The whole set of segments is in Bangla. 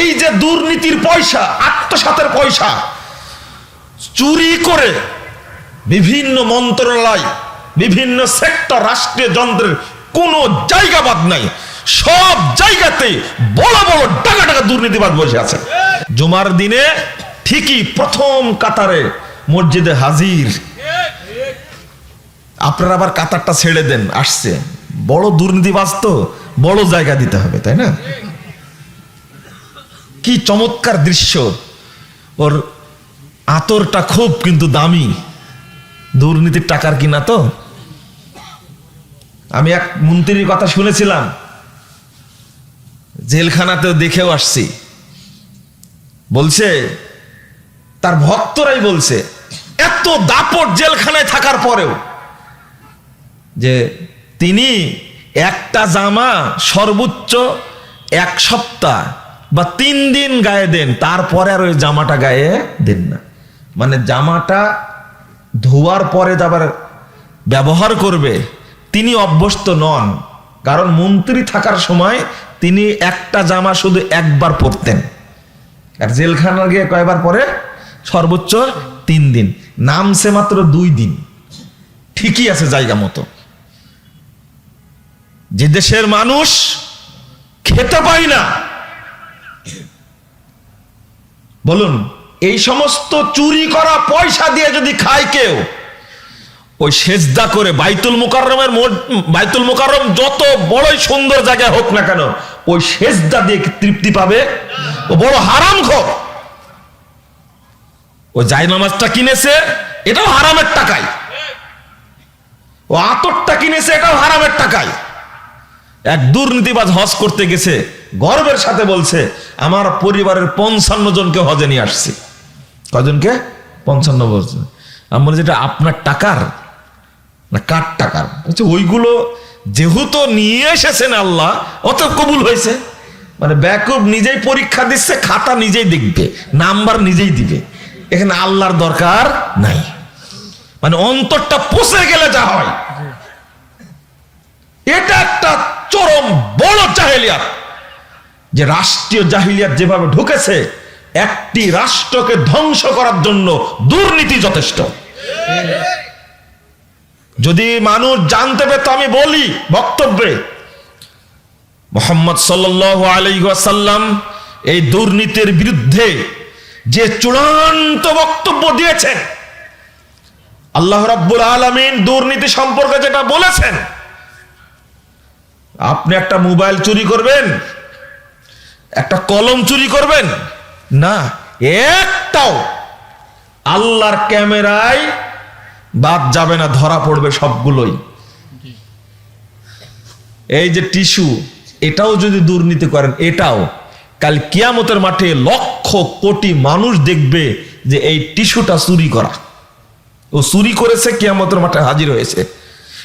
এই যে দুর্নীতির পয়সা, আত্মসাতের পয়সা, চুরি করে বিভিন্ন মন্ত্রণালয়, বিভিন্ন সেক্টর, রাষ্ট্রীয় যন্ত্রের কোনো জায়গা বাদ নাই। সব জায়গাতে বড় বড় টাকা টাকা দুর্নীতিবাদ বসে আছে। জুমার দিনে ঠিকই প্রথম কাতারে মসজিদে হাজির। আপনারা আবার কাতারটা ছেড়ে দেন, আসছে। বড় দুর্নীতিবাজ তো বড় জায়গা দিতে হবে, তাই না? কি চমৎকার দৃশ্য। ওর আতরটা খুব কিন্তু দামি। দুর্নীতির টাকার কিনা তো? আমি এক মন্ত্রীর কথা শুনেছিলাম। জেলখানাতে দেখেও আসছি। বলছে, তার ভক্তরাই বলছে, এত দাপট জেলখানায় থাকার পরেও যে তিনি একটা জামা সর্বোচ্চ এক সপ্তাহ বা তিন দিন গায়ে দেন, তারপরে আর ওই জামাটা গায়ে দেন না। মানে জামাটা ধোয়ার পরে আবার ব্যবহার করবে, তিনি অভ্যস্ত নন। কারণ মন্ত্রী থাকার সময় তিনি একটা জামা শুধু একবার পরতেন। আর জেলখানা গিয়ে কয়বার পরে? সর্বোচ্চ তিন দিন। নামছে মাত্র দুই দিন। ঠিকই আছে জায়গা মতো। যে দেশের মানুষ খেতে পায় না বলুন, এই সমস্ত চুরি করা পয়সা দিয়ে যদি খায় কেউ, ওই সেজদা করে বাইতুল মুকাররমের বাইতুল মুকাররম যত বড়ই সুন্দর জায়গা হোক না কেন, ওই সেজদা দিয়ে তৃপ্তি পাবে? ও বড় হারাম খোর। ও জায় নামাজটা কিনেছে, এটাও হারামের টাকায়। ও আতরটা কিনেছে, এটাও হারামের টাকায়। এক দুর্নীতিবাজ হজ করতে গেছে, গর্বের সাথে বলছে, আমার পরিবারের পঞ্চান্ন জনকে হজে নিয়ে আসছি। কজনকে পঞ্চান্ন বছর আমি যেটা আপনার টাকার? না কার টাকার? বলছে, ওইগুলো যেহেতু নিয়ে এসেছেন আল্লাহ, অত কবুল হয়েছে। মানে ব্যাকুব নিজেই পরীক্ষা দিচ্ছে, খাতা নিজেই দেখবে, নাম্বার নিজেই দিবে। এখানে আল্লাহর দরকার নাই। মানে অন্তরটা পচে গেলে যা হয়। এটা একটা চরম বড় জাহেলিয়াত। যে রাষ্ট্রীয় জাহিলিয়াত যেভাবে ঢুকেছে, একটি রাষ্ট্রকে ধ্বংস করার জন্য দুর্নীতি যথেষ্ট। যদি মানুষ জানতে পেত, আমি বলি বক্তব্যে, মোহাম্মদ সাল্লাম এই দুর্নীতির বিরুদ্ধে যে চূড়ান্ত বক্তব্য দিয়েছেন, আল্লাহ রাব্বুল আলামিন দুর্নীতি সম্পর্কে যেটা বলেছেন আপনি একটা মোবাইল চুরি করবেন, একটা কলম চুরি করবেন, না, একটাও আল্লাহর ক্যামেরায় বাদ যাবে না, ধরা পড়বে সবগুলোই। এই যে টিস্যু, এটাও যদি দুর্নীতি করেন, এটাও। কাল কিয়ামতের মাঠে লক্ষ কোটি মানুষ দেখবে যে এই টিস্যুটা চুরি করা। ও চুরি করেছে, কিয়ামতের মাঠে হাজির হয়েছে।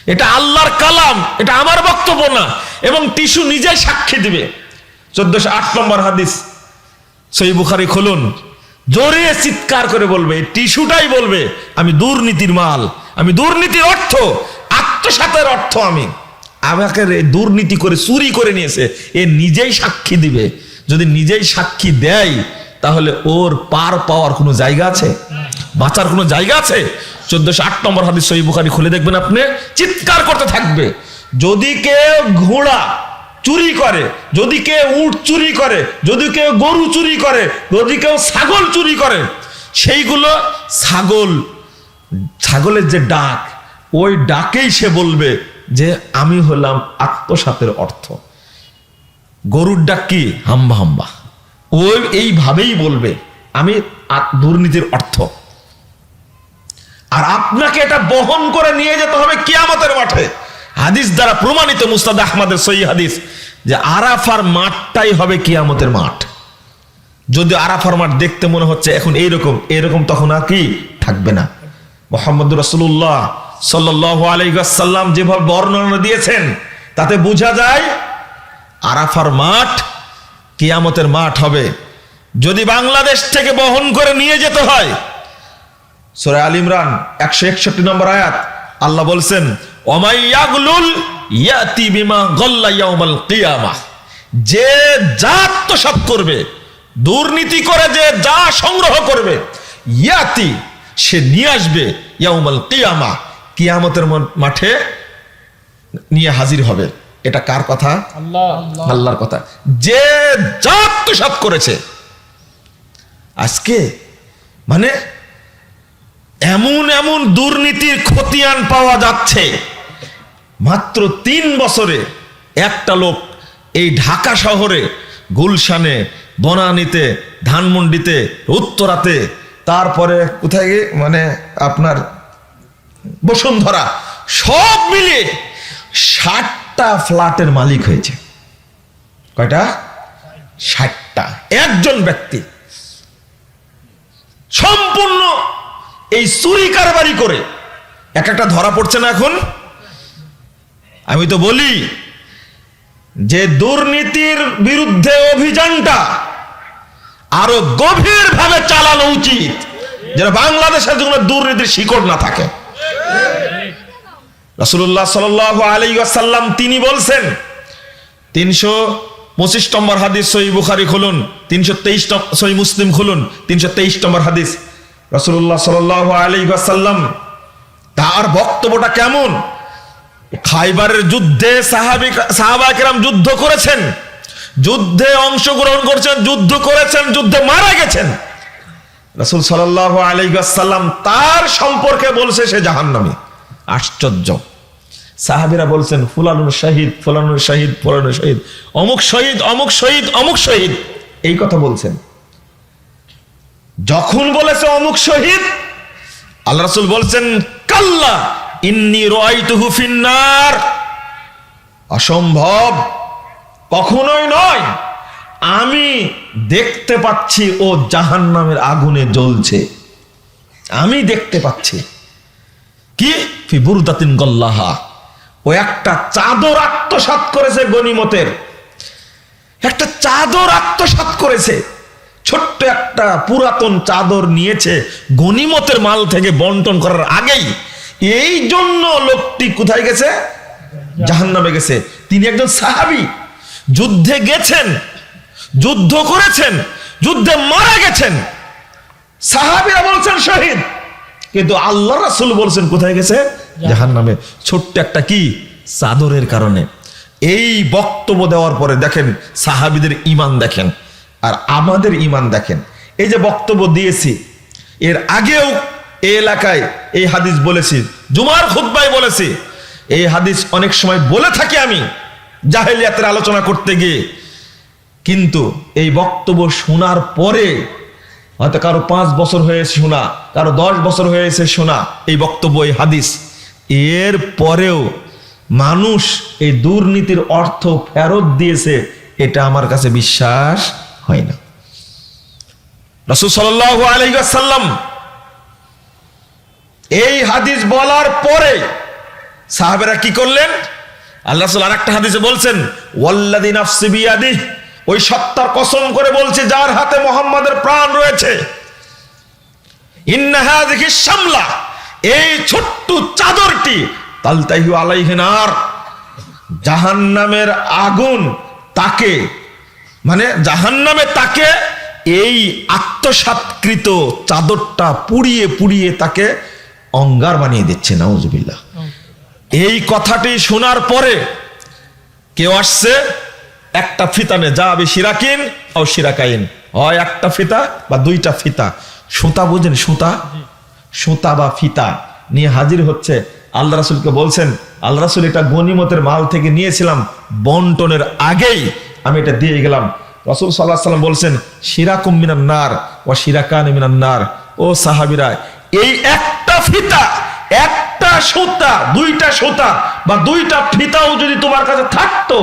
এটা আল্লাহর কালাম, এটা আমার না, এবং টিস্যু নিজেই সাক্ষী দিবে। চোদ্দশো আট নম্বর হাদিস সই বুখারি খুলুন। জোরে চিৎকার করে বলবে টিস্যুটাই বলবে, আমি দুর্নীতির মাল, আমি দুর্নীতির অর্থ, আত্মসাতের অর্থ আমি। আমাকে দুর্নীতি করে চুরি করে নিয়েছে, এ নিজেই সাক্ষী দিবে। যদি নিজেই সাক্ষী দেয়, তাহলে ওর পার পাওয়ার কোনো জায়গা আছে? বাঁচার কোনো জায়গা আছে? চোদ্দশো আট নম্বর হাদিস, সহি বুখারি খুলে দেখবেন আপনি, চিৎকার করতে থাকবে। যদি কেউ ঘোড়া চুরি করে, যদি কেউ উট চুরি করে, যদি কেউ গরু চুরি করে, যদি কেউ ছাগল চুরি করে, সেইগুলো ছাগল, ছাগলের যে ডাক, ওই ডাকেই সে বলবে যে আমি হলাম আত্মসাতের অর্থ। গরুর ডাক কি? হাম্বা হাম্বা। ওই এইভাবেই বলবে, আমি দুর্নীতির অর্থ। আর আপনাকে এটা বহন করে নিয়ে যেতে হবে কিয়ামতের মাঠে। হাদিস দ্বারা প্রমাণিত মুস্তাদ আহমদের সই হাদিস যে আরাফার মাঠটাই হবে কিয়ামতের মাঠ। যদি আরাফার মাঠ দেখতে মনে হচ্ছে এখন এইরকম এরকম তখন আর কি থাকবে না। মোহাম্মদ রসুল্লাহ সাল্লাহ আলাইসাল্লাম যেভাবে বর্ণনা দিয়েছেন, তাতে বোঝা যায় আরাফার মাঠ কিয়ামতের মাঠ হবে। যদি বাংলাদেশ থেকে বহন করে নিয়ে যেতে হয়, সুরা আল ইমরান একশো একষট্টি নম্বর আয়াত, আল্লাহ বলছেন ইয়াতি বিমা যে যা আত্মসাৎ করবে দুর্নীতি করে যে যা সংগ্রহ করবে ইয়াতি সে নিয়ে আসবে ইয়াউমাল কিয়ামা। কিয়ামতের মাঠে নিয়ে হাজির হবে। এটা কার কথা? আল্লাহর কথা। যে যা আত্মসাৎ করেছে আজকে মানে এমন এমন দুর্নীতির খতিয়ান পাওয়া যাচ্ছে। মাত্র তিন বছরে একটা লোক এই ঢাকা শহরে গুলশানে, বনানীতে, ধানমন্ডিতে, উত্তরাতে, তারপরে কোথায় মানে আপনার বসুন্ধরা সব মিলিয়ে ষাটটা ফ্ল্যাটের মালিক হয়েছে। কয়টা? ষাটটা। একজন ব্যক্তি। সম্পূর্ণ এই চুরি কারবারি করে। এক একটা ধরা পড়ছে না এখন? আমি তো বলি, যে দুর্নীতির বিরুদ্ধে অভিযানটা আরও গভীর ভাবে চালানো উচিত, যেন বাংলাদেশের জন্য দুর্নীতির শিকড় না থাকে। সাল্লাল্লাহু আলাইহি ওয়াসাল্লাম তিনি বলছেন, তিনশো পঁচিশ নম্বর হাদিস সই বুখারি খুলুন, তিনশো তেইশ সই মুসলিম খুলুন, তিনশো তেইশ নম্বর হাদিস। রসুল্লাহ সাল আলী আসাল্লাম তার বক্তব্যটা কেমন? খাইবারের যুদ্ধে সাহাবি সাহাবাকেরাম যুদ্ধ করেছেন, যুদ্ধে অংশগ্রহণ করছেন, যুদ্ধ করেছেন, যুদ্ধে মারা গেছেন। রসুল সাল্লাহ আলাইসাল্লাম তার সম্পর্কে বলছে সে জাহান্নামী। আশ্চর্য। সাহাবিরা বলছেন, ফুলানুর শহীদ ফুলানুর শহীদ ফুলানুর শহীদ, অমুক শহীদ অমুক শহীদ অমুক শহীদ। এই কথা বলছেন। যখন বলেছে অমুক শহীদ, আল্লাহ রাসূল বলছেন, কাল্লা, ইন্নি ফিন্নার। অসম্ভব, কখনোই নয়, আমি দেখতে পাচ্ছি ও জাহান্নামের আগুনে জ্বলছে। আমি দেখতে পাচ্ছি। কি? বুরদাতিন গল্লাহা। ও একটা চাদর আত্মসাৎ করেছে গনিমতের। একটা চাদর আত্মসাৎ করেছে। ছোট্ট একটা পুরাতন চাদর নিয়েছে গনিমতের মাল থেকে বন্টন করার আগেই। এই জন্য লোকটি কোথায় গেছে? জাহান্নামে গেছে। তিনি একজন সাহাবী। যুদ্ধে গেছেন যুদ্ধ করেছেন যুদ্ধে মারা গেছেন। সাহাবিরা বলছেন শহীদ। কিন্তু আল্লাহ রাসুল বলছেন কোথায় গেছে? জাহান নামে ছোট্ট একটা কি? চাদরের কারণে। এই বক্তব্য দেওয়ার পরে দেখেন সাহাবিদের ইমান দেখেন। আর আমাদের ইমান দেখেন। এই যে বক্তব্য দিয়েছি, এর আগেও এই এলাকায় এই হাদিস বলেছি, জুমার খুদ্বায় বলেছি। এই হাদিস অনেক সময় বলে থাকি আমি জাহেলিয়াতের আলোচনা করতে গিয়ে। কিন্তু এই বক্তব্য শোনার পরে হয়তো কারও পাঁচ বছর হয়েছে শোনা, কারও দশ বছর হয়েছে শোনা এই বক্তব্য, এই হাদিস। এর পরেও মানুষ এই দুর্নীতির অর্থ ফেরত দিয়েছে, এটা আমার কাছে বিশ্বাস। হয় না। রসুল সাল্লাহ আলহাসাল্লাম এই হাদিস বলার পরে সাহাবেরা কি করলেন? আল্লাহ আর একটা হাদিসে বলছেন ওয়াল্লাদিন আফসিবিয়াদি ওই সত্তার কসম করে বলছে, যার হাতে মোহাম্মদের প্রাণ রয়েছে। ইন্নাহা দেখি সামলা এই ছোট্ট চাদরটি, তালতাইহু আলাইহিনার জাহান্নামের আগুন তাকে মানে জাহান্নামে তাকে এই আত্মসাৎকৃত চাদরটা পুড়িয়ে পুড়িয়ে তাকে অঙ্গার বানিয়ে দিচ্ছে নাউজুবিল্লাহ। এই কথাটি শোনার পরে কেউ আসছে একটা ফিতানে যা আবি সিরাকিন ও সিরাকাইন। হয় একটা ফিতা বা দুইটা ফিতা। সুতা বুঝেন সুতা? সুতা বা ফিতা নিয়ে হাজির হচ্ছে। আল্লাহ রাসুলকে বলছেন আল্লাহ রাসুল এটা গনিমতের মাল থেকে নিয়েছিলাম বন্টনের আগেই আমি এটা দিয়ে গেলাম। রসুল সাল্লাহ সাল্লাম বলছেন সিরাকুম মিনান নার ও সিরাকান মিনান নার। ও সাহাবিরা, এই একটা ফিতা, একটা সুতা, দুইটা সুতা বা দুইটা ফিতাও যদি তোমার কাছে থাকতো,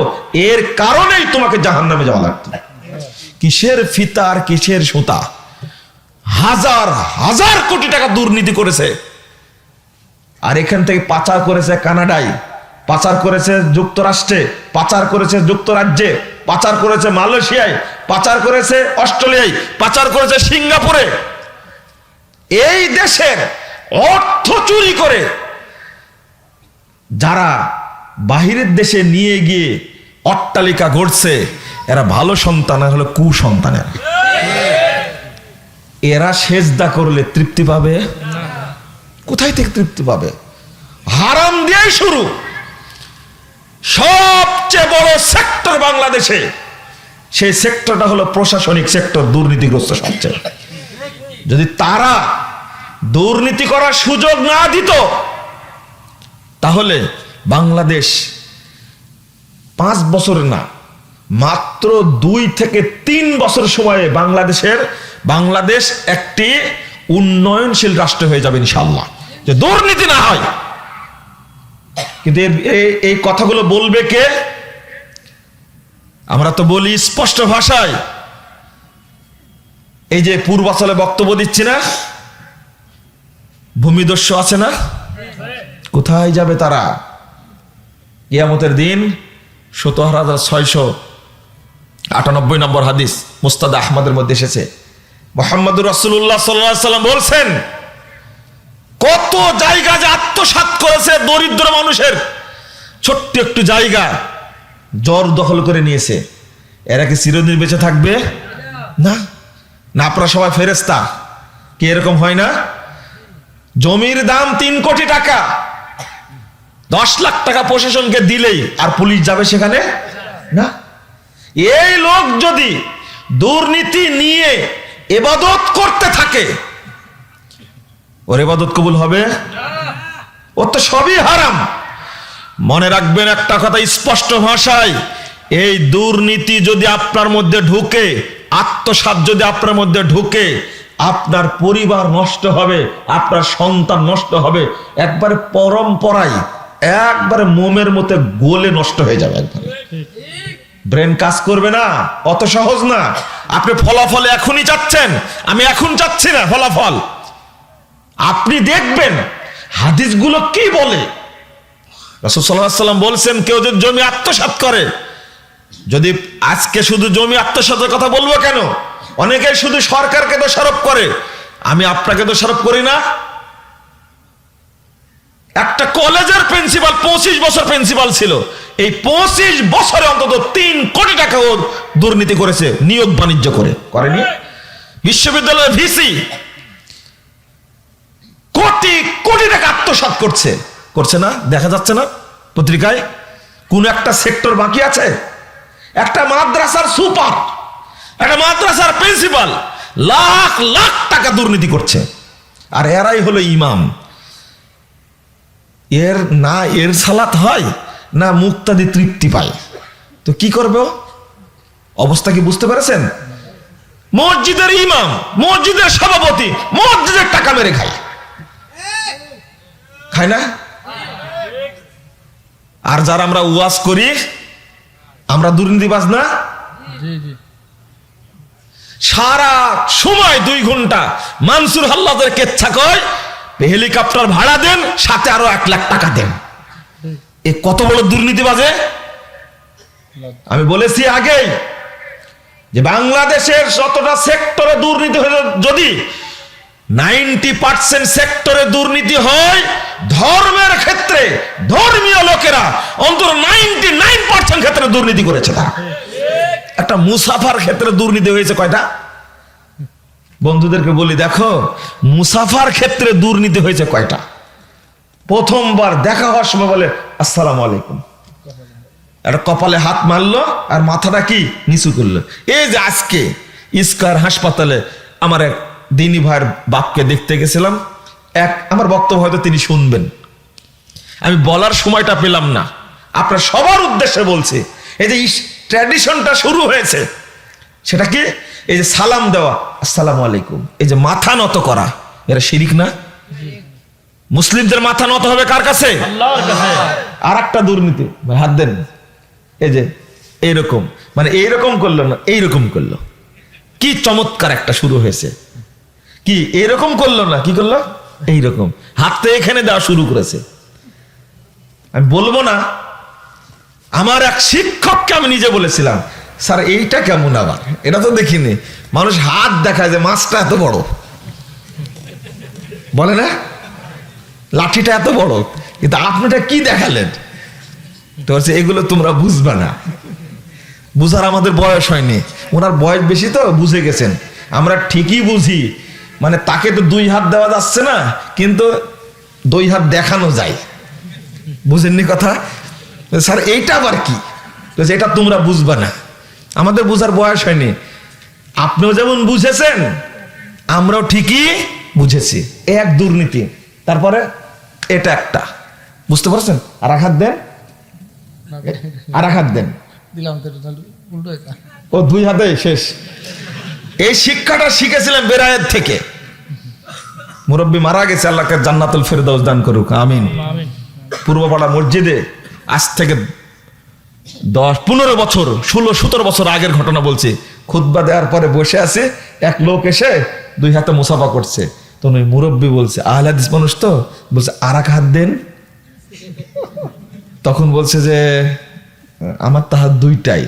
এর কারণেই তোমাকে জাহান নামে যাওয়া লাগতো। কিসের ফিতা আর কিসের সুতা? হাজার হাজার কোটি টাকা দুর্নীতি করেছে। আর এখান থেকে পাচার করেছে কানাডায়, পাচার করেছে যুক্তরাষ্ট্রে, পাচার করেছে যুক্তরাজ্যে। পাচার করেছে মালয়েশিয়ায়, পাচার করেছে অস্ট্রেলিয়ায়, পাচার করেছে সিঙ্গাপুরে। এই দেশের অর্থ চুরি করে যারা বাহিরের দেশে নিয়ে গিয়ে অট্টালিকা গড়ছে, এরা ভালো সন্তান হলো কুসন্তানের। এরা সেজদা করলে তৃপ্তি পাবে? কোথায় থেকে তৃপ্তি পাবে? হারাম দিয়েই শুরু। সবচেয়ে বড় সেক্টর বাংলাদেশে, সেই সেক্টরটা হলো প্রশাসনিক সেক্টর, দুর্নীতিগ্রস্ত সবচেয়ে। যদি তারা দুর্নীতি করার সুযোগ না দিত, তাহলে বাংলাদেশ পাঁচ বছর না, মাত্র দুই থেকে তিন বছর সময়ে বাংলাদেশের, বাংলাদেশ একটি উন্নয়নশীল রাষ্ট্র হয়ে যাবে ইনশাল্লাহ যে দুর্নীতি না হয় কিন্তু এই- কথাগুলো বলবে কে? আমরা তো বলি স্পষ্ট ভাষায়। এই যে পূর্বাচলে বক্তব্য দিচ্ছি না? ভূমিদস্যু আছে না? কোথায় যাবে তারা? ইয়ামতের দিন সতেরো হাজার ছয়শো আটানব্বই নম্বর হাদিস মুস্তাদ আহমদের মধ্যে এসেছে। মোহাম্মদুর রাসুল্লাহ সাল্লাম বলছেন কত জায়গা যে আত্মসাৎ করেছে দরিদ্র মানুষের। ছোট্ট একটু জায়গা জ্বর দখল করে নিয়েছে। এরা কি চিরদিন বেঁচে থাকবে? না। না, আপনারা সবাই ফেরেস্তা কি এরকম হয় না? জমির দাম তিন কোটি টাকা। দশ লাখ টাকা প্রশাসনকে দিলেই আর পুলিশ যাবে সেখানে? না। এই লোক যদি দুর্নীতি নিয়ে এবাদত করতে থাকে ওর এবাদত কবুল হবে? ওর তো সবই হারাম। মনে রাখবেন একটা কথা স্পষ্ট ভাষায়, এই দুর্নীতি যদি আপনার মধ্যে ঢুকে আত্মসাত যদি আপনার মধ্যে ঢুকে, আপনার পরিবার নষ্ট হবে, আপনার সন্তান নষ্ট হবে, একবারে পরম্পরায়, একবারে মোমের মতো গোলে নষ্ট হয়ে যাবে একবারে ব্রেন কাজ করবে না, অত সহজ না। আপনি ফলাফল এখনই চাচ্ছেন, আমি এখন চাচ্ছি না ফলাফল। আপনি দেখবেন হাদিসগুলো কি বলে? রাসূল সাল্লাম বলছেন, কেউ যদি জমি আত্মসাৎ করে, যদি আজকে শুধু জমি আত্মসাতের কথা বলব কেন? অনেকে শুধু সরকারকে দোষারোপ করে। আমি আপনাকে দোষারোপ করি না। একটা কলেজের প্রিন্সিপাল পঁচিশ বছর প্রিন্সিপাল ছিল। এই পঁচিশ বছরে অন্তত তিন কোটি টাকা ও দুর্নীতি করেছে, নিয়োগ বাণিজ্য করে। করেনি? বিশ্ববিদ্যালয়ের ভিসি কোটি কোটি টাকা আত্মসাৎ করছে। করছে না? দেখা যাচ্ছে না পত্রিকায়? কোন একটা সেক্টর বাকি আছে? একটা মাদ্রাসার সুপার, একটা মাদ্রাসার প্রিন্সিপাল লাখ লাখ টাকা দুর্নীতি করছে। আর এরাই হলো ইমাম। এর না এর সালাত হয়, না মুক্তাদি তৃপ্তি পায়। তো কি করবে? অবস্থা কি বুঝতে পেরেছেন? মসজিদের ইমাম, মসজিদের সভাপতি, মসজিদের টাকা মেরে খায়। খায় না? আর যারা আমরা ওয়াজ করি আমরা দুর্নীতিবাজ না? সারা সময় দুই ঘণ্টা মানসুর হাল্লাদের কেচ্ছা কয় হেলিকপ্টার ভাড়া দেন সাথে আরও এক লাখ টাকা দেন। এ কত বড় দুর্নীতিবাজে আমি বলেছি আগেই যে বাংলাদেশের যতটা সেক্টরে দুর্নীতি হয়ে যদি নাইনটি পার্সেন্ট সেক্টরে দুর্নীতি হয় ধর্মের ক্ষেত্রে, ধর্মীয় লোকেরা অন্তত নাইনটি নাইন পার্সেন্ট ক্ষেত্রে দুর্নীতি করেছে তারা। একটা মুসাফার ক্ষেত্রে দুর্নীতি হয়েছে কয়টা? বন্ধুদেরকে বলি, দেখো, মুসাফার ক্ষেত্রে দুর্নীতি হয়েছে কয়টা? প্রথমবার দেখা হওয়ার সময় বলে, আসসালামু আলাইকুম। একটা কপালে হাত মারলো আর মাথাটা কি? নিচু করল। এই যে আজকে ইস্কার হাসপাতালে আমার এক দিনী ভাইয়ের বাপকে দেখতে গেছিলাম। এক আমার বক্তব্য হয়তো তিনি শুনবেন। আমি বলার সময়টা পেলাম না। আপনার সবার উদ্দেশ্যে বলছি এই যে ট্র্যাডিশনটা শুরু হয়েছে সেটা কি এই যে সালাম দেওয়া আসসালামু আলাইকুম এই যে মাথা নত করা এরা শিরিক না? মুসলিমদের মাথা নত হবে কার কাছে? আর একটা দুর্নীতি ভাই হাত দেন। এই যে এইরকম মানে এইরকম করল না এইরকম করল। কি চমৎকার একটা শুরু হয়েছে। কি, এরকম করল না? কি করল? এইরকম। হাতটা এখানে দেওয়া শুরু করেছে। আমি বলব না, আমার এক শিক্ষককে আমি নিজে বলেছিলাম, স্যার, এইটা কেমন আবার? এটা তো দেখিনি। মানুষ হাত দেখায় যে মাছটা এত বড়। বলে না? লাঠিটা এত বড়। কিন্তু আপনাটা কি দেখালেন? তো হচ্ছে এগুলো তোমরা বুঝবে না। বুঝার আমাদের বয়স হয়নি। ওনার বয়স বেশি তো, বুঝে গেছেন। আমরা ঠিকই বুঝি। মানে তাকে তো দুই হাত দেওয়া যাচ্ছে না কিন্তু দুই হাত দেখানো যায়। বুঝেননি কথা? স্যার এইটা আবার কি? এটা তোমরা বুঝবা না। আমাদের বুঝার বয়স হয়নি। আপনিও যেমন বুঝেছেন আমরাও ঠিকই বুঝেছি। এক দুর্নীতি। তারপরে এটা একটা। বুঝতে পারছেন? আর এক হাত দেন। আর এক হাত দেন। দিলাম ও দুই হাতে শেষ। এই শিক্ষাটা শিখেছিলাম বেরায়ের থেকে। মুরব্বী মারা গেছে আল্লাহকে জান্নাতুল ফেরদাউস দান করুক আমিন। পূর্বপাড়া মসজিদে আজ থেকে দশ পনেরো বছর ষোলো সতেরো বছর আগের ঘটনা বলছি। খুতবা দেওয়ার পরে বসে আছে এক লোক এসে দুই হাতে মুসাফা করছে। তখন ওই মুরব্বী বলছে আহলাদিস মানুষ তো? বলছে আর এক হাত দেন। তখন বলছে যে আমার তো হাত দুইটাই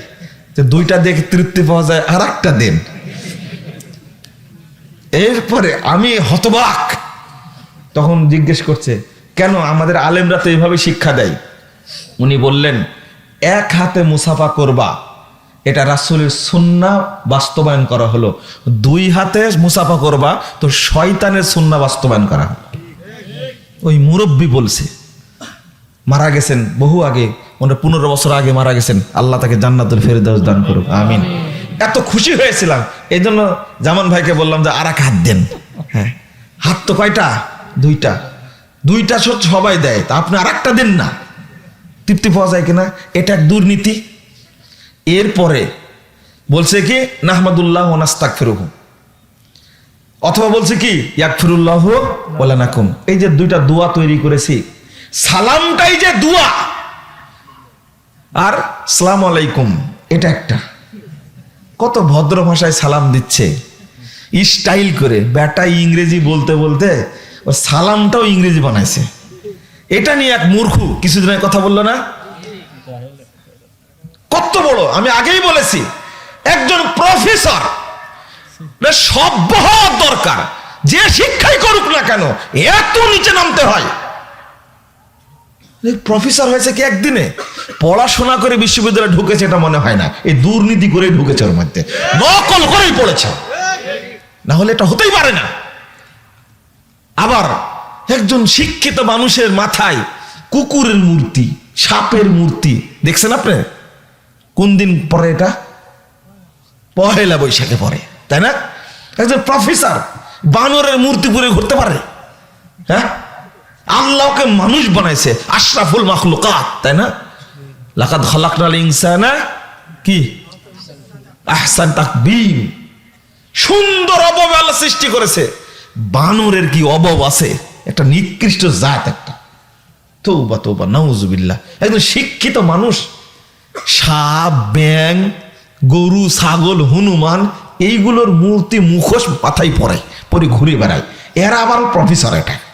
যে দুইটা দেখে তৃপ্তি পাওয়া যায় আর একটা দেন। এরপরে আমি হতবাক। তখন জিজ্ঞেস করছে, কেন আমাদের আলেমরা তো এইভাবে শিক্ষা দেয়? উনি বললেন, এক হাতে মুসাফা করবা, এটা রাসূলের সুন্না বাস্তবায়ন করা হলো। দুই হাতে মুসাফা করবা, তো শয়তানের সুন্না বাস্তবায়ন করা। ওই মুরব্বী বলছে, মারা গেছেন বহু আগে মানে পনেরো বছর আগে মারা গেছেন। আল্লাহ তাকে জান্নাতুল ফেরদাউস দান করুক, আমিন। এত খুশি হয়েছিলাম। এই জন্য জামান ভাইকে বললাম যে আর এক হাত দেন। হ্যাঁ। হাত তো কয়টা? দুইটা। দুইটা সব সবাই দেয়। তা আপনি আর একটা দেন না। তৃপ্তি পাওয়া যায় কিনা? এটা এক দুর্নীতি। এরপরে বলছে কি, নাহমাদুল্লাহ নাস্তাক ফেরুহু অথবা বলছে কি ইয়াকফিরুল্লাহ ওলা নাকুম এই যে দুইটা দোয়া তৈরি করেছি, সালামটাই যে দোয়া। আর সালাম আলাইকুম, এটা একটা। কত ভদ্র ভাষায় সালাম দিচ্ছে। স্টাইল করে বেটা ইংরেজি বলতে বলতে ও সালামটাও ইংরেজি বানাইছে। এটা নিয়ে এক মূর্খু কিছুদিন কথা বলল না? কত বড়, আমি আগেই বলেছি, একজন প্রফেসর সভ্য হওয়ার দরকার। যে শিক্ষাই করুক না কেন, এত নিচে নামতে হয়। প্রফেসর হয়েছে কি একদিনে? পড়াশোনা করে বিশ্ববিদ্যালয়ে ঢুকেছে এটা মনে হয় না। এই দুর্নীতি করে ঢুকেছে ওর মধ্যে। নকল করেই পড়েছে। না হলে এটা হতেই পারে না। আবার একজন শিক্ষিত মানুষের মাথায় কুকুরের মূর্তি, সাপের মূর্তি। দেখছেন আপনি? কোন দিন পরে এটা? পহেলা বৈশাখে পরে, তাই না? একজন প্রফেসর বানরের মূর্তি পুরে ঘুরতে পারে। হ্যাঁ? আল্লাহকে মানুষ বানাইছে, আশরাফুল মাখলুকাত, তাই না? লাকাদ খালাকনাল ইনসানা কি? আহসান তাকবীম সুন্দর অবয়ব আল্লাহ সৃষ্টি করেছে। বানরের কি অবব আছে? একটা নিকৃষ্ট জাত একটা। তৌবা তৌবা, নাউজুবিল্লাহ। একজন শিক্ষিত মানুষ, সাপ, ব্যাং, গরু, ছাগল, হনুমান, এইগুলোর মূর্তি মুখোশ মাথায় পড়ে, পরে ঘুরে বেড়ায়। এরা আবার প্রফেসর এটা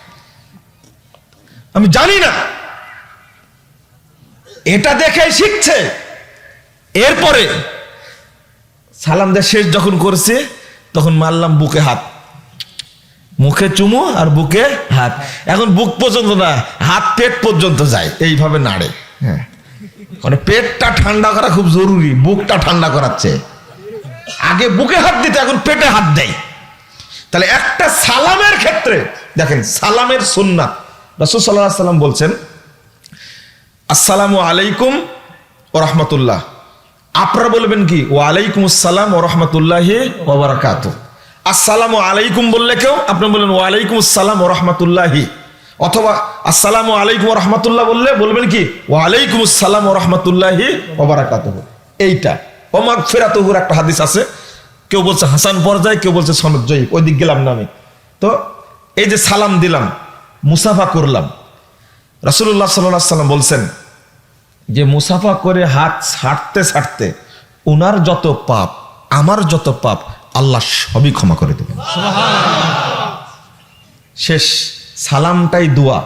আমি জানি না। এটা দেখে শিখছে। এরপরে সালাম দিয়ে শেষ যখন করছে, তখন মারলাম বুকে হাত। মুখে চুমু আর বুকে হাত। এখন বুক পর্যন্ত না, হাত পেট পর্যন্ত যায়। এইভাবে নাড়ে। হ্যাঁ। মানে পেটটা ঠান্ডা করা খুব জরুরি, বুকটা ঠান্ডা করাচ্ছে। আগে বুকে হাত দিতে, এখন পেটে হাত দেয়। তাহলে একটা সালামের ক্ষেত্রে, দেখেন, সালামের সুন্নাত। রসুল সাল্লাহ সাল্লাম বলছেন, আসসালামু আলাইকুম ও রহমতুল্লাহ। আপনারা বলবেন কি ও আলাইকুম আসসালাম ও রহমতুল্লাহ ওবরাকাত আসসালামু আলাইকুম বললে কেউ, আপনি বললেন ও আলাইকুম আসসালাম ও রহমতুল্লাহি। অথবা, আসসালামু আলাইকুম রহমতুল্লাহ বললে, বলবেন কি ও আলাইকুম আসসালাম ও রহমতুল্লাহি ওবরাকাত এইটা। ওমাক ফেরাতুহুর একটা হাদিস আছে। কেউ বলছে হাসান পর্যায়, কেউ বলছে সনদ জয়ীব ওই দিক গেলাম না আমি। তো এই যে সালাম দিলাম মুসাফা করলাম। রাসুল্লাহ সাল্লাহ সাল্লাম বলছেন যে, মুসাফা করে হাত ছাড়তে ছাড়তে ওনার যত পাপ, আমার যত পাপ, আল্লাহ সবই ক্ষমা করে দেবেন। শেষ, সালামটাই দোয়া।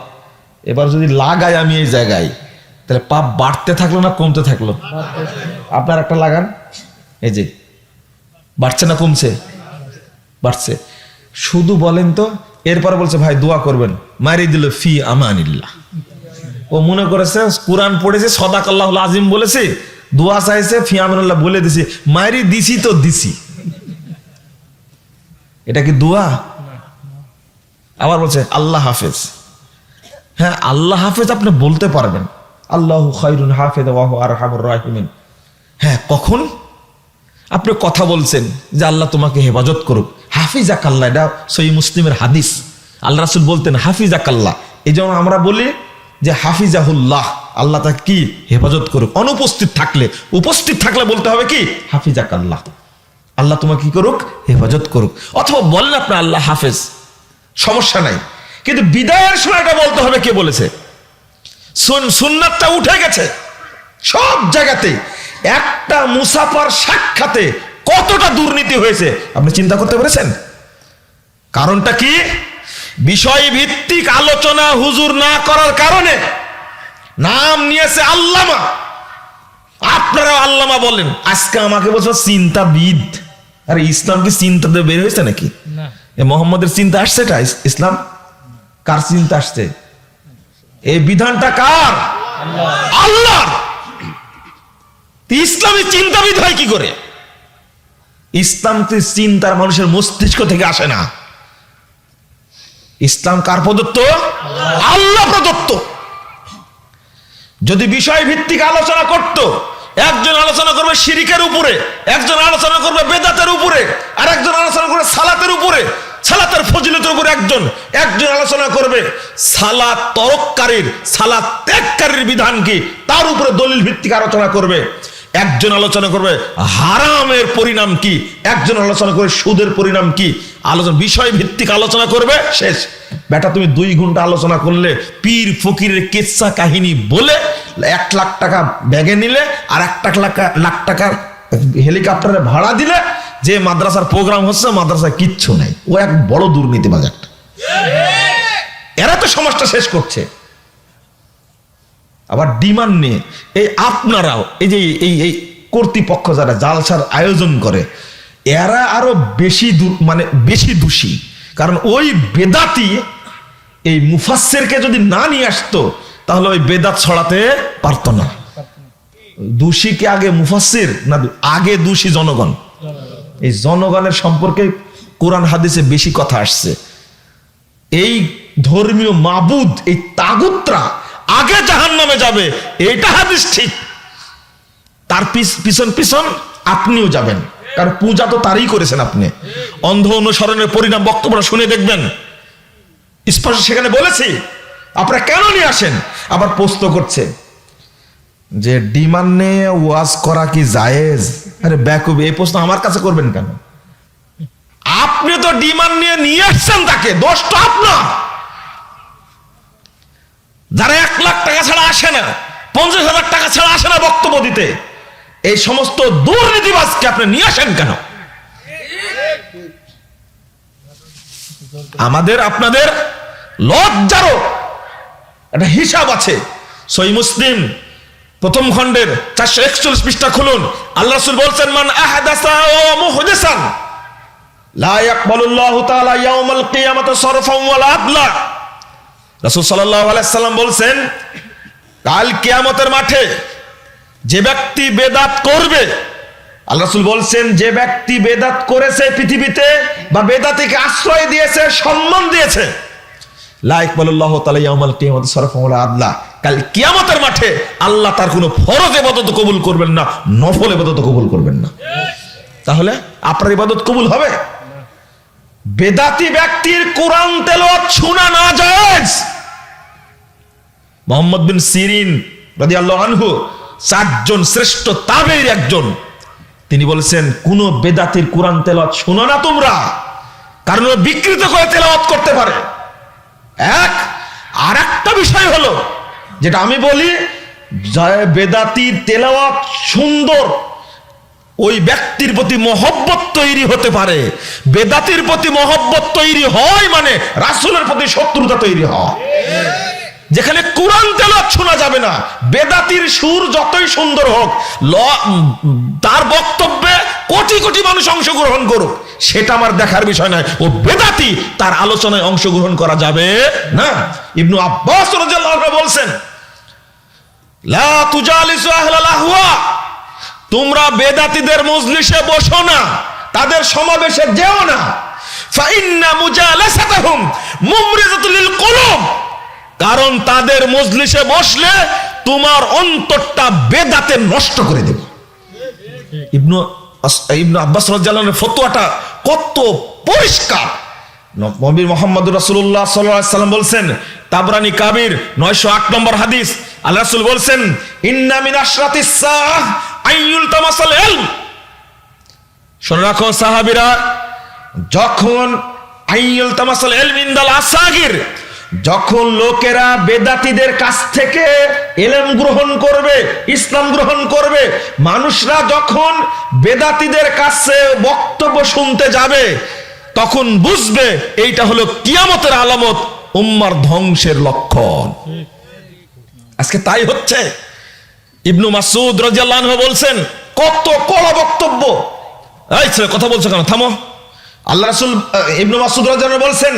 এবার যদি লাগাই আমি এই জায়গায়, তাহলে পাপ বাড়তে থাকল না কমতে থাকল? আপনার একটা লাগান। এই যে, বাড়ছে না কমছে? বাড়ছে। শুধু বলেন তো এরপরে বলছে, ভাই, দোয়া করবেন। মারি দিল, ফি আমানিল্লাহ। ও মনে করেছে, কোরআন পড়েছে সদাক আল্লাহ আজিম বলেছে, দোয়া চাইছে, ফি আমানুল্লাহ বলে দিছি। মারি দিছি তো দিছি। এটা কি দোয়া? আবার বলছে, আল্লাহ হাফেজ। হ্যাঁ আল্লাহ হাফেজ আপনি বলতে পারবেন। আল্লাহ খাইরুন হাফেজ ওয়াহু আরহামুর রাহিমিন। হ্যাঁ কখন? আপনি কথা বলছেন যে আল্লাহ তোমাকে হেফাজত করুক। হাফিজাক আল্লাহ এটা সই মুসলিমের হাদিস। আল্লাহ রাসুল বলতেন হাফিজাক আল্লাহ এই জন্য আমরা বলি যে, হাফিজাহুল্লাহ। আল্লাহ তা কি? হেফাজত করুক। অনুপস্থিত থাকলে, উপস্থিত থাকলে বলতে হবে কি? হাফিজাক আল্লাহ আল্লাহ তোমাকে কি করুক? হেফাজত করুক। অথবা বলেন আপনি, আল্লাহ হাফেজ। সমস্যা নাই। কিন্তু বিদায়ের সময় এটা বলতে হবে কে বলেছে? সুন- সুন্নাতটা উঠে গেছে। সব জায়গাতে একটা মুসাফার সাক্ষাতে কতটা দুর্নীতি হয়েছে? আপনি চিন্তা করতে পেরেছেন? কারণটা কি? বিষয় ভিত্তিক আলোচনা হুজুর না করার কারণে নাম নিয়েছে আল্লামা। আপনারাও আল্লামা বলেন আজকে আমাকে বলছো চিন্তাবিদ। আরে ইসলাম কি চিন্তা চিন্তাতে বের হয়েছে নাকি? এ মোহাম্মদের চিন্তা আসছে এটা ইসলাম? কার চিন্তা আসছে? এই বিধানটা কার? আল্লাহ। ইসলামী চিন্তাবিদ হয় কি করে? ইসলাম তো চিন্তার মানুষের মস্তিষ্ক থেকে আসে না। ইসলাম কার প্রদত্ত? আল্লাহ। প্রদত্ত। যদি বিষয় ভিত্তিক আলোচনা করত একজন আলোচনা করবে শিরিকের উপরে একজন আলোচনা করবে বেদাতের উপরে আর একজন আলোচনা করবে সালাতের উপরে সালাতের ফজিলতের উপরে একজন একজন আলোচনা করবে সালাত তরককারীর সালাত ত্যাগকারীর বিধান কি? তার উপরে দলিল ভিত্তিক আলোচনা করবে। একজন আলোচনা করবে, হারামের পরিণাম কি? একজন আলোচনা করবে, সুদের পরিণাম কি? আলোচনা বিষয় ভিত্তিক আলোচনা করবে, শেষ। বেটা, তুমি দুই ঘণ্টা আলোচনা করলে, পীর ফকিরের কেচ্ছা কাহিনী বলে, এক লাখ টাকা ব্যাগে নিলে, আর এক লাখ- লাখ টাকার হেলিকপ্টারে ভাড়া দিলে, যে মাদ্রাসার প্রোগ্রাম হচ্ছে, মাদ্রাসায় কিচ্ছু নাই। ও এক বড় দুর্নীতিবাজ একটা। এরা তো সমাজটা শেষ করছে। আবার ডিমান্ড নিয়ে এই আপনারাও, এই যে এই এই কর্তৃপক্ষ যারা জালসার আয়োজন করে, এরা আরও বেশি মানে বেশি দোষী। কারণ ওই বেদাতি এই মুফাসসিরকে যদি না নিয়ে আসতো, তাহলে ওই বেদাত ছড়াতে পারতো না। দোষী কি আগে মুফাসসির না আগে দোষী জনগণ? এই জনগণের সম্পর্কে কোরআন হাদিসে বেশি কথা আসছে। এই ধর্মীয় মাবুদ, এই তাগুতরা আগে জাহান নামে যাবে এটা হাদিস ঠিক। তার পিছ- পিছন পিছন আপনিও যাবেন। কারণ পূজা তো তারই করেছেন আপনি। অন্ধ অনুসরণের পরিণাম বক্তব্য শুনে দেখবেন। স্পষ্ট সেখানে বলেছি, আপনারা কেন নিয়ে আসেন? আবার প্রশ্ন করছে, যে ডিমান্ড নিয়ে ওয়াজ করা কি জায়েজ? আরে ব্যাকুব এই প্রশ্ন আমার কাছে করবেন কেন? আপনি তো ডিমান্ড নিয়ে নিয়ে আসছেন তাকে, দোষ তো আপনার। যারা এক লাখ টাকা ছাড়া আসে না, পঞ্চাশ হাজার টাকা ছাড়া আসে না বক্তব্য দিতে, এই সমস্ত দুর্নীতিবাজকে আপনি নিয়ে আসেন কেন? আমাদের, আপনাদের লজ্জারও একটা হিসাব আছে। সই মুসলিম, প্রথম খণ্ডের চারশো একচল্লিশ পৃষ্ঠা খুলুন। আল্লাহ বলছেন, মান আহাদাসা লা ইয়াকবালুল্লাহু তাআলা ইয়াউমাল কিয়ামাতি ওয়ালা আদলা। রাসূল সাল্লাম বলছেন, কাল কিয়ামতের মাঠে যে ব্যক্তি বেদাত করবে, আল্লাহ বলছেন, যে ব্যক্তি বেদাত করেছে পৃথিবীতে বা বেদাতিকে আশ্রয় দিয়েছে, সম্মান দিয়েছে আদলা। কাল কিয়ামতের মাঠে আল্লাহ তার কোনো ফরজ ইবাদত কবুল করবেন না, নফল ইবাদত কবুল করবেন না। তাহলে আপনার ইবাদত কবুল হবে? বেদাতি ব্যক্তির কোরআন তেলাওয়াত শোনা না জায়েজ মোহাম্মদ বিন সিরিন আনহু চারজন শ্রেষ্ঠ তাবের একজন। তিনি বলেছেন, কোন বেদাতির কোরআন তেলাওয়াত শোনো না তোমরা। কারণ বিকৃত করে তেলাওয়াত করতে পারে। এক আর একটা বিষয় হলো, যেটা আমি বলি বেদাতির তেলাওয়াত সুন্দর ওই ব্যক্তির প্রতি মহব্বত তৈরি হতে পারে। বেদাতির প্রতি মহব্বত তৈরি হয় মানে রাসূলের প্রতি শত্রুতা তৈরি হয়। যেখানে কোরআন তেলাওয়াত শোনা যাবে না। বেদাতির সুর যতই সুন্দর হোক তার বক্তব্যে কোটি কোটি মানুষ অংশগ্রহণ করুক, সেটা আমার দেখার বিষয় নয়। ও বেদাতি, তার আলোচনায় অংশগ্রহণ করা যাবে না। ইবনু আব্বাস বলছেন, লা তোমরা বেদাতিদের মজলিসে বসো না, তাদের সমাবেশে যেও না। কারণ তাদের মজলিসে বসলে তোমার অন্তরটা বেদাতে নষ্ট করে দেবে। ইবনু ইবনু আব্বাস রাদিয়াল্লাহু ফতোয়াটা কত পরিষ্কার। নবী মোহাম্মদ সাল্লাল্লাহু সাল্লাম বলছেন, তাবরানি কাবির 908 নম্বর হাদিস। আল্লাহ রাসূল বলছেন, ইন্না মিন আশরাতিস সাআহ। রাখো, সাহাবীরা, যখন আসাগির, যখন লোকেরা বেদাতীদের কাছ থেকে গ্রহণ করবে, ইসলাম গ্রহণ করবে, মানুষরা যখন বেদাতিদের কাছে বক্তব্য শুনতে যাবে, তখন বুঝবে এইটা হলো কিয়ামতের আলামত উম্মার ধ্বংসের লক্ষণ। আজকে তাই হচ্ছে। ইবনু মাসুদ রাজিয়াল্লাহ বলছেন কত কড়া বক্তব্য। এই ছেলে কথা বলছো কেন? থামো। আল্লাহ রাসূল ইবনু মাসুদ রাদিয়াল্লাহু আনহু বলছেন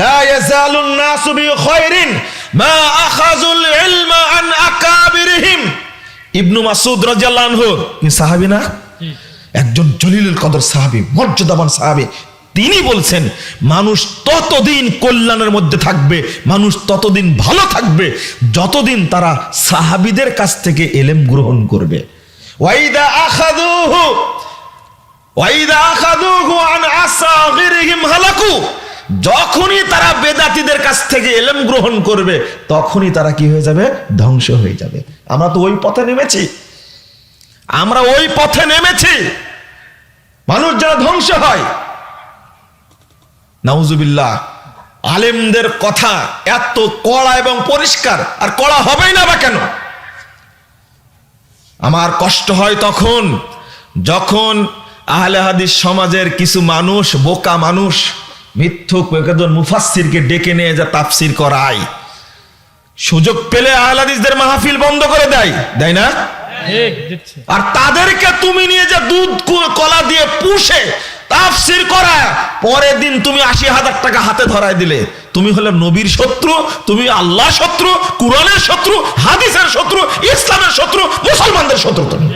লা ইয়াজালুন নাসু বি খায়রিন মা আখাযুল ইলমা আন আকাবিরহিম। ইবনু মাসুদ রাদিয়াল্লাহু আনহু কি সাহাবী না? একজন জলিলুল কদর সাহাবী মর্যাদাবান সাহাবী তিনি বলছেন, মানুষ ততদিন কল্যাণের মধ্যে থাকবে, মানুষ ততদিন ভালো থাকবে, যতদিন তারা সাহাবিদের কাছ থেকে এলেম গ্রহণ করবে। ওয়াইদা হালাকু, যখনই তারা বেদাতিদের কাছ থেকে এলেম গ্রহণ করবে, তখনই তারা কি হয়ে যাবে? ধ্বংস হয়ে যাবে। আমরা তো ওই পথে নেমেছি। আমরা ওই পথে নেমেছি। মানুষ যারা ধ্বংস হয় নাউজুবিল্লাহ আলেমদের কথা এত কড়া এবং পরিষ্কার আর কড়া হবেই না বা কেন? আমার কষ্ট হয় তখন যখন আহলে হাদিস সমাজের কিছু মানুষ বোকা মানুষ মিথ্যুক একজন মুফাসসিরকে ডেকে নিয়ে যা তাফসির করায়। সুযোগ পেলে আহলে হাদিসদের মাহফিল বন্ধ করে দেয় দেয় না? আর তাদেরকে তুমি নিয়ে যে দুধ কলা দিয়ে পুষে তাফসির করা। পরের দিন তুমি আশি হাজার টাকা হাতে ধরায় দিলে। তুমি হলে নবীর শত্রু, তুমি আল্লাহ শত্রু, কুরআনের শত্রু, হাদিসের শত্রু, ইসলামের শত্রু, মুসলমানদের শত্রু তুমি।